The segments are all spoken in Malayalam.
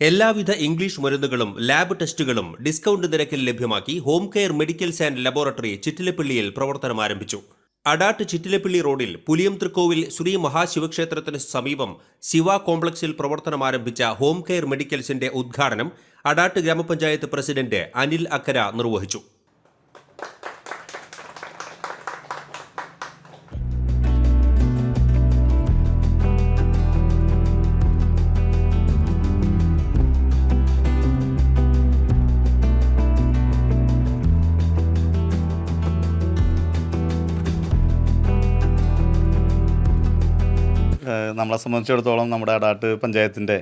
എല്ലാവിധ ഇംഗ്ലീഷ് മരുന്നുകളും ലാബ് ടെസ്റ്റുകളും ഡിസ്കൗണ്ട് നിരക്കിൽ ലഭ്യമാക്കി home care medicals and laboratory ചിറ്റിലപ്പള്ളിയിൽ പ്രവർത്തനം ആരംഭിച്ചു. അടാട്ട് ചിറ്റിലപ്പള്ളി റോഡിൽ പുലിയം തൃക്കോവിൽ ശ്രീ മഹാശിവക്ഷേത്രത്തിന് സമീപം ശിവ കോംപ്ലക്സിൽ പ്രവർത്തനം ആരംഭിച്ച ഹോം കെയർ മെഡിക്കൽസിന്റെ ഉദ്ഘാടനം അടാട്ട് ഗ്രാമപഞ്ചായത്ത് പ്രസിഡന്റ് അനിൽ അക്കര നിർവഹിച്ചു. നമ്മളെ സംബന്ധിച്ചിടത്തോളം നമ്മുടെ അടാട്ട് പഞ്ചായത്തിന്റെ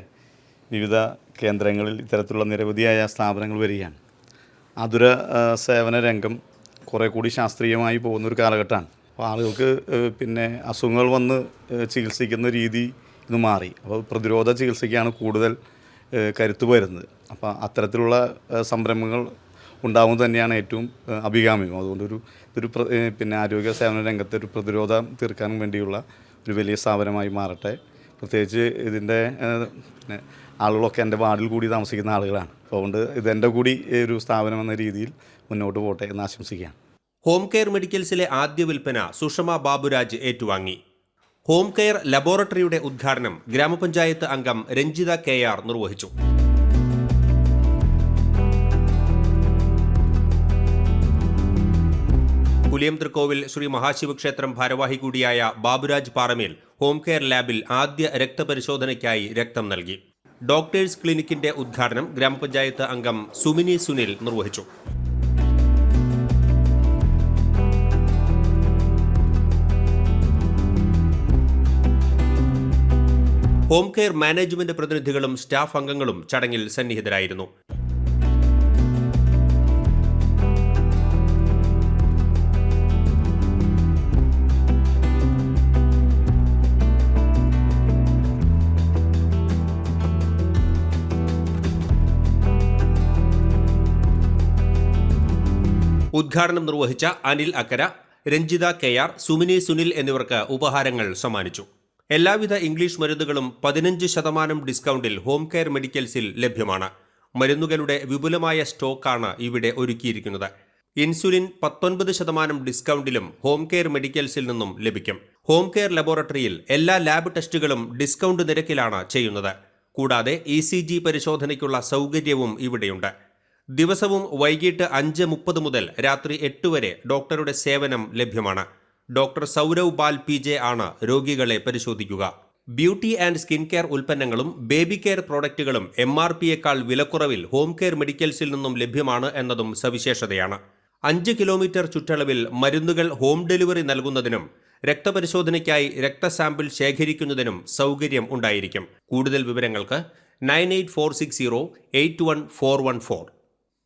വിവിധ കേന്ദ്രങ്ങളിൽ ഇത്തരത്തിലുള്ള നിരവധിയായ സ്ഥാപനങ്ങൾ വരികയാണ്. അതുര സേവന രംഗം കുറേ കൂടി ശാസ്ത്രീയമായി പോകുന്നൊരു കാലഘട്ടമാണ്. അപ്പോൾ ആളുകൾക്ക് പിന്നെ അസുഖങ്ങൾ വന്ന് ചികിത്സിക്കുന്ന രീതി ഇന്ന് മാറി. അപ്പോൾ പ്രതിരോധ ചികിത്സയ്ക്കാണ് കൂടുതൽ കരുത്തു വരുന്നത് അപ്പോൾ അത്തരത്തിലുള്ള സംരംഭങ്ങൾ ഉണ്ടാവുന്നത് തന്നെയാണ് ഏറ്റവും അഭികാമ്യം. അതുകൊണ്ടൊരു ഇതൊരു പിന്നെ ആരോഗ്യ സേവന രംഗത്തെ ഒരു പ്രതിരോധം തീർക്കാൻ വേണ്ടിയുള്ള ഒരു വലിയ സ്ഥാപനമായി മാറട്ടെ. പ്രത്യേകിച്ച് ഇതിന്റെ ആളുകളൊക്കെ എന്റെ വാർഡിൽ കൂടി താമസിക്കുന്ന ആളുകളാണ്. അതുകൊണ്ട് ഇതെന്റെ കൂടി ഒരു സ്ഥാപനം എന്ന രീതിയിൽ മുന്നോട്ട് പോട്ടെ എന്ന് ആശംസിക്കുകയാണ്. ഹോം കെയർ മെഡിക്കൽസിലെ ആദ്യ വിൽപ്പന സുഷമ ബാബുരാജ് ഏറ്റുവാങ്ങി. ഹോം കെയർ ലബോറട്ടറിയുടെ ഉദ്ഘാടനം ഗ്രാമപഞ്ചായത്ത് അംഗം രഞ്ജിത കെ ആർ നിർവഹിച്ചു. പുലിയം തൃക്കോവിൽ ശ്രീ മഹാശിവക്ഷേത്രം ഭാരവാഹി കൂടിയായ ബാബുരാജ് പാറമേൽ ഹോം കെയർ ലാബിൽ ആദ്യ രക്തപരിശോധനയ്ക്കായി രക്തം നൽകി. ഡോക്ടേഴ്സ് ക്ലിനിക്കിന്റെ ഉദ്ഘാടനം ഗ്രാമപഞ്ചായത്ത് അംഗം സുമിനി സുനിൽ നിർവഹിച്ചു. ഹോം കെയർ മാനേജ്മെന്റ് പ്രതിനിധികളും സ്റ്റാഫ് അംഗങ്ങളും ചടങ്ങിൽ സന്നിഹിതരായിരുന്നു. ഉദ്ഘാടനം നിർവഹിച്ച അനിൽ അക്കര രഞ്ജിത കെ ആർ സുമിനി സുനിൽ എന്നിവർക്ക് ഉപഹാരങ്ങൾ സമ്മാനിച്ചു. എല്ലാവിധ ഇംഗ്ലീഷ് മരുന്നുകളും പതിനഞ്ച് ശതമാനം ഡിസ്കൗണ്ടിൽ ഹോം കെയർ മെഡിക്കൽസിൽ ലഭ്യമാണ്. മരുന്നുകളുടെ വിപുലമായ സ്റ്റോക്കാണ് ഇവിടെ ഒരുക്കിയിരിക്കുന്നത്. ഇൻസുലിൻ പത്തൊൻപത് ശതമാനം ഡിസ്കൗണ്ടിലും ഹോം കെയർ മെഡിക്കൽസിൽ നിന്നും ലഭിക്കും. ഹോം കെയർ ലബോറട്ടറിയിൽ എല്ലാ ലാബ് ടെസ്റ്റുകളും ഡിസ്കൗണ്ട് നിരക്കിലാണ് ചെയ്യുന്നത്. കൂടാതെ ഇ പരിശോധനയ്ക്കുള്ള സൗകര്യവും ഇവിടെയുണ്ട്. ദിവസവും വൈകിട്ട് അഞ്ച് മുപ്പത് മുതൽ രാത്രി എട്ട് വരെ ഡോക്ടറുടെ സേവനം ലഭ്യമാണ്. Doctor Saurav Bal P J ആണ് രോഗികളെ പരിശോധിക്കുക. ബ്യൂട്ടി ആൻഡ് സ്കിൻ കെയർ ഉൽപ്പന്നങ്ങളും ബേബി കെയർ പ്രോഡക്റ്റുകളും എം ആർ പിയേക്കാൾ വിലക്കുറവിൽ ഹോം കെയർ മെഡിക്കൽസിൽ നിന്നും ലഭ്യമാണ് എന്നതും സവിശേഷതയാണ്. അഞ്ച് കിലോമീറ്റർ ചുറ്റളവിൽ മരുന്നുകൾ ഹോം ഡെലിവറി നൽകുന്നതിനും രക്തപരിശോധനയ്ക്കായി രക്തസാമ്പിൾ ശേഖരിക്കുന്നതിനും സൗകര്യം ഉണ്ടായിരിക്കും. കൂടുതൽ വിവരങ്ങൾക്ക് nine eight four six zero eight one four one four.